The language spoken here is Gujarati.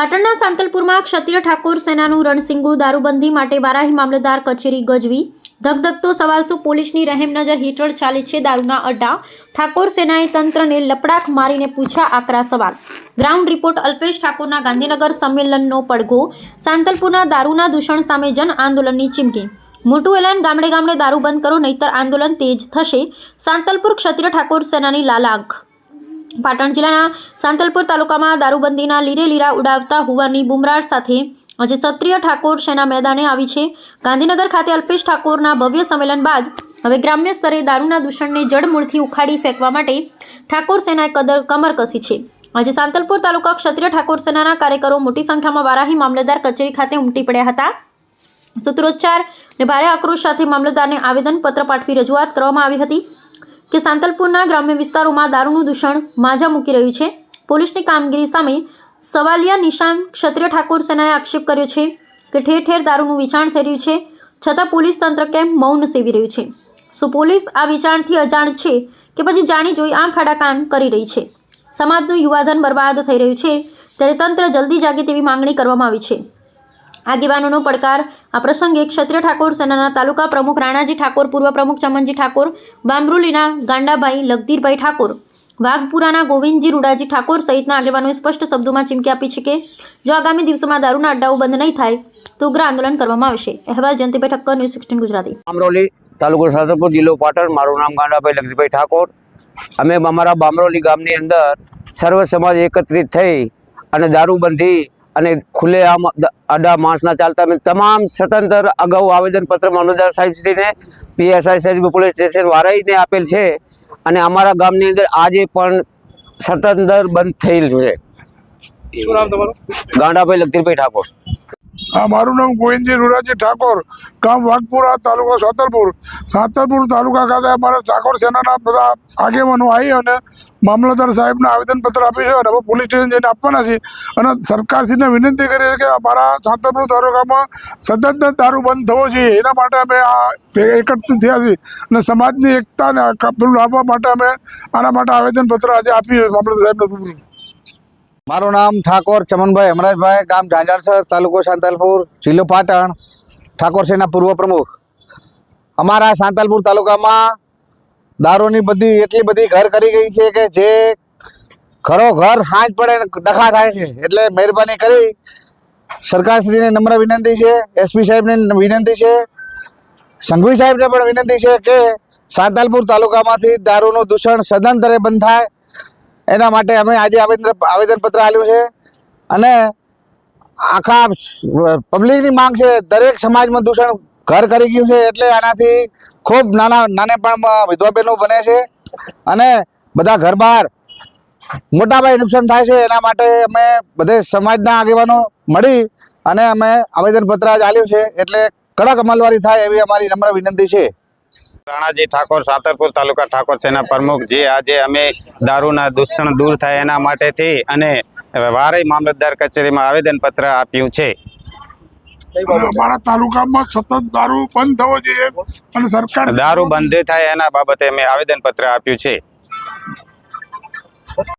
પાટણના સાંતલપુરમાં ક્ષત્રિય ઠાકોર સેનાનું રણસિંગુ દારૂબંધી માટે બારાહી મામલતદાર કચેરી ગજવી. ધગધગતો સવાલ શું? પોલીસની રહેમ નજર હેઠળ ચાલે છે દારૂના અડ્ડા. ઠાકોર સેનાએ તંત્રને લપડાક મારીને પૂછ્યા આકરા સવાલ. ગ્રાઉન્ડ રિપોર્ટ અલ્પેશ ઠાકોરના ગાંધીનગર સંમેલનનો પડઘો. સાંતલપુરના દારૂના દૂષણ સામે જન આંદોલનની ચીમકી. મોટું એલાન ગામડે ગામડે દારૂ બંધ કરો, નહીતર આંદોલન તેજ થશે. સાંતલપુર ક્ષત્રિય ઠાકોર સેનાની લાલાંક પાટણ જિલ્લાના સાંતલપુર તાલુકામાં દારૂબંધીના લીરે લીરા ઉડાવતા હોવાની બુમરાળ સાથે આજે ક્ષત્રિય ઠાકોર સેના મેદાને આવી છે. ગાંધીનગર ખાતે અલ્પેશ ઠાકોરના ભવ્ય સંમેલન બાદ હવે ગ્રામ્ય સ્તરે દારૂના દૂષણને જડમૂળથી ઉખાડી ફેંકવા માટે ઠાકોર સેનાએ કદર કમર કસી છે. આજે સાંતલપુર તાલુકા ક્ષત્રિય ઠાકોર સેનાના કાર્યકરો મોટી સંખ્યામાં વારાહી મામલતદાર કચેરી ખાતે ઉમટી પડ્યા હતા. સૂત્રોચ્ચાર અને ભારે આક્રોશ સાથે મામલતદારને આવેદનપત્ર પાઠવી રજૂઆત કરવામાં આવી હતી. કે સાંતલપુરના ગ્રામ્ય વિસ્તારોમાં દારૂનું દૂષણ માજા મૂકી રહ્યું છે. પોલીસની કામગીરી સામે સવાલિયા નિશાન ક્ષત્રિય ઠાકોર સેનાએ આક્ષેપ કર્યો છે કે ઠેર ઠેર દારૂનું વેચાણ થઈ રહ્યું છે, છતાં પોલીસ તંત્ર કેમ મૌન સેવી રહ્યું છે? શું પોલીસ આ વેચાણથી અજાણ છે કે પછી જાણી જોઈ આંખ કાન કરી રહી છે? સમાજનું યુવાધન બરબાદ થઈ રહ્યું છે, ત્યારે તંત્ર જલ્દી જાગે તેવી માંગણી કરવામાં આવી છે. આગેવાનોનો પડકાર આ પ્રસંગે ક્ષત્રિય ઠાકોર સેનાના તાલુકા પ્રમુખ રાણાજી ઠાકોર, પૂર્વ પ્રમુખ ચમનજી ઠાકોર, બામરુલીના ગાંડાભાઈ લગધીરભાઈ ઠાકોર, વાઘપુરાના ગોવિંદજી રૂડાજી ઠાકોર સહિતના આગેવાનોએ સ્પષ્ટ શબ્દોમાં ચીમકી આપી છે કે જો આગામી દિવસોમાં દારૂના અડ્ડાઓ બંધ નહીં થાય, તો ઉગ્ર આંદોલન કરવામાં આવશે. અહેવાલ જયંતિભાઈ ઠક્કર, ન્યૂઝ સિક્સટીન ગુજરાતી. બામરોલી તાલુકો સાદરપુર જિલ્લો પાટણ. મારું નામ ગાંડાભાઈ લગજીભાઈ ઠાકોર. અમે અમારા બામરોલી ગામની અંદર સર્વ સમાજ એકત્રિત થઈ અને દારૂબંધી અને ખુલ્લેઆમ આમ અડા માણસના ચાલતા અમે તમામ સ્વતંત્ર અગાઉ આવેદનપત્રમાં મામલતદાર સાહેબશ્રીને પીએસઆઈ સાહેબ પોલીસ સ્ટેશન વારાઈને આપેલ છે. અને અમારા ગામની અંદર આજે પણ સતંતર બંધ થયેલ છે. ગાંડાભાઈ લગજીભાઈ ઠાકોર. હા, મારું નામ ગોવિંદજી રૂડાજી ઠાકોર, ગામ વાઘપુરા, તાલુકો સાતલપુર. સાતલપુર તાલુકા ખાતે અમારા ઠાકોર સેનાના બધા આગેવાનો આવી અને મામલતદાર સાહેબને આવેદનપત્ર આપ્યું છે અને હવે પોલીસ સ્ટેશન જઈને આપવાના છે અને સરકારશ્રીને વિનંતી કરી છે કે અમારા સાતલપુર તાલુકામાં સતત દારૂ બંધ થવો જોઈએ. એના માટે અમે આ એકત્રિત થયા છીએ અને સમાજની એકતાને પેલું લાવવા માટે અમે આના માટે આવેદનપત્ર આજે આપ્યું છે મામલતદાર સાહેબને. મારું નામ ઠાકોર ચમનભાઈ અમરાજભાઈ, ગામ ઝાંઝાળસર તાલુકો સાંતલપુર, જિલ્લો પાટણ. ઠાકોર સેના પૂર્વ પ્રમુખ. અમારા સાંતલપુર તાલુકામાં દારૂની બધી એટલી બધી ઘર કરી ગઈ છે કે જે ઘરો ઘર હાંજ પડે ડખા થાય છે. એટલે મહેરબાની કરી સરકારશ્રીને નમ્ર વિનંતી છે એસપી સાહેબને વિનંતી છે, સંઘવી સાહેબને પણ વિનંતી છે કે સાંતલપુર તાલુકામાંથી દારૂનું દૂષણ સદંતરે બંધ થાય. એના માટે અમે આજે આવેદન આવેદનપત્ર આપ્યું છે. અને આખા પબ્લિકની માંગ છે. દરેક સમાજમાં દૂષણ ઘર કરી ગયું છે એટલે આનાથી ખૂબ નાના નાનેપણમાં વિધવા બહેનો બને છે. અને બધા ઘર બહાર મોટાભાઈ નુકસાન થાય છે. એના માટે અમે બધે સમાજના આગેવાનો મળી અને અમે આવેદનપત્ર આજ આપ્યું છે. એટલે કડક અમલવારી થાય એવી અમારી નમ્ર વિનંતી છે. રાણાજી ઠાકોર સાતરપુર તાલુકા ઠાકોર સેના પ્રમુખ જે આજે અમે દારૂના દૂષણ દૂર થાય એના માટેથી અને વારે મામલતદાર કચેરીમાં આવેદનપત્ર આપ્યું છે. અમારા તાલુકામાં સતત દારૂ બંધ થવો જોઈએ અને સરકાર દારૂ બંધ થાય એના બાબતે અમે આવેદનપત્ર આપ્યું છે.